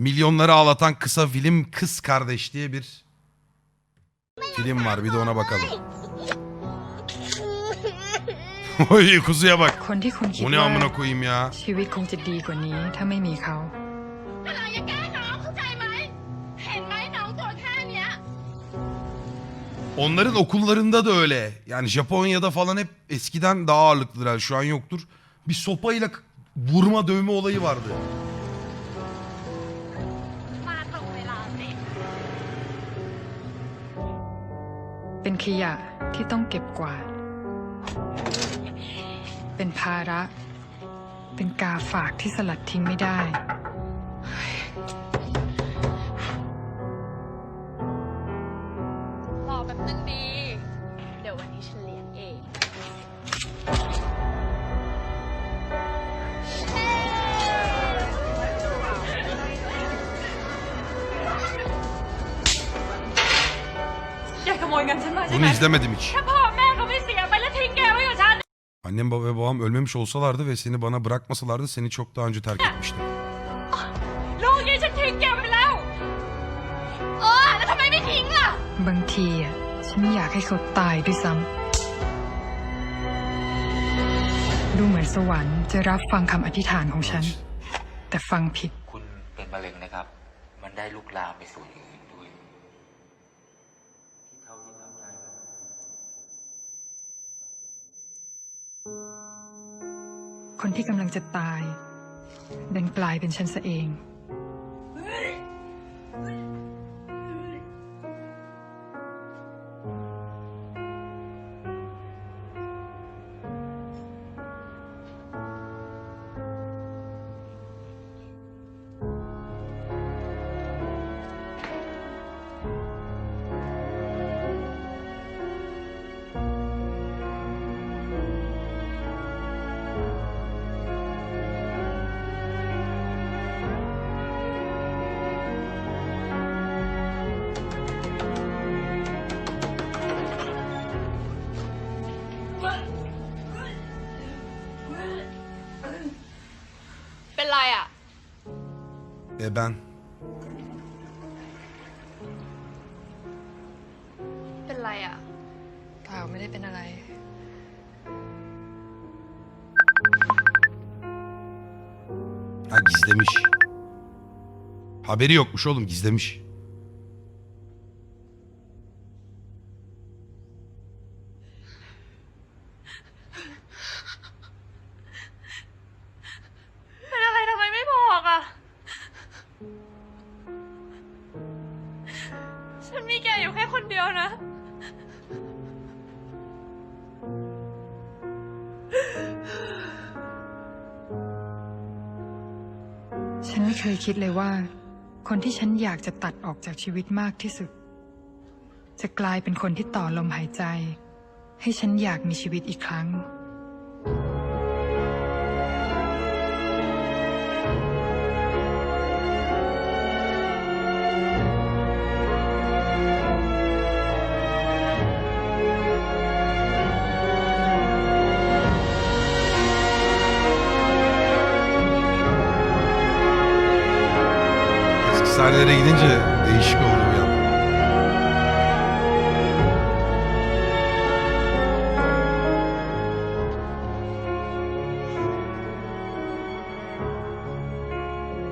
Milyonları ağlatan kısa film Kız Kardeş diye bir film var. Bir de ona bakalım. Oy kuzuya bak. คนที่คุณคิด O ne ว่า amına koyayım ya. ชีวิตคงจะดีกว่านี้ถ้าไม่มีเขา เราอย่าแกล้งน้องเข้าใจไหม เห็นไหมน้องตัวแค่เนี้ย Onların okullarında da öyle. Yani Japonya'da falan hep eskiden daha ağırlıklılar. Şu an yoktur. Bir sopayla k- vurma dövme olayı vardı. เป็นขยะที่ต้องเก็บกวาด เป็นภาระ เป็นกาฝากที่สลัดทิ้งไม่ได้ แกขโมยเงินฉันมาใช่ Bunu ไหม izlemedim hiç. ถ้าพ่อแม่เขาไม่เสียไปแล้วทิ้งแกไว้กับฉัน Annem baba ve babam ölmemiş olsalardı ve seni bana bırakmasalardı seni çok daha önce terk etmiştim. ลูกนี้ฉันทิ้งแกไปแล้ว เออ แล้วทำไมไม่ทิ้งล่ะ บางทีอะฉันอยากให้เขาตายด้วยซ้ำดูเหมือนสวรรค์จะรับฟังคำอธิษฐานของฉัน แต่ฟังผิด คุณเป็นมะเร็งนะครับ มันได้ลุกลามไปส่วนอื่น คนที่กำลังจะตาย ดันกลายเป็นฉันซะเอง เป็นไรอ่ะ E ben เป็นไรอ่ะ เปล่าไม่ได้เป็นอะไร ha gizlemiş. Haberi yokmuş oğlum gizlemiş. นไม่เคยคิดเลยว่า คนที่ฉันอยากจะตัดออกจากชีวิตมากที่สุด จะกลายเป็นคนที่ต่อลมหายใจ ให้ฉันอยากมีชีวิตอีกครั้ง Eski sahnelere gidince değişik oldu bir an.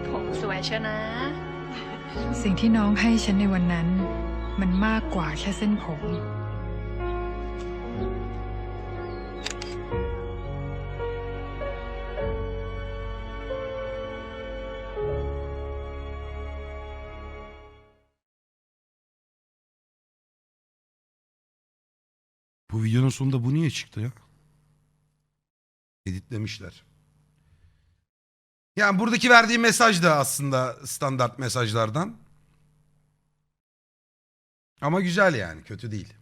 ผมสวยเชียวนะ สิ่งที่น้องให้ฉันในวันนั้น มันมากกว่าแค่เส้นผม Bu videonun sonunda bu niye çıktı ya? Editlemişler. Yani buradaki verdiği mesaj da aslında standart mesajlardan. Ama güzel yani kötü değil.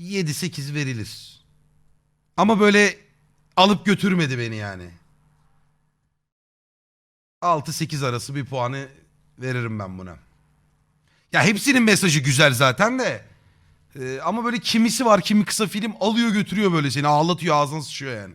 7-8 verilir. Ama böyle alıp götürmedi beni yani. 6-8 arası bir puanı veririm ben buna. Ya hepsinin mesajı güzel zaten de. Ee, ama böyle kimisi var kimi kısa film alıyor götürüyor böyle seni ağlatıyor ağzına sıçıyor yani.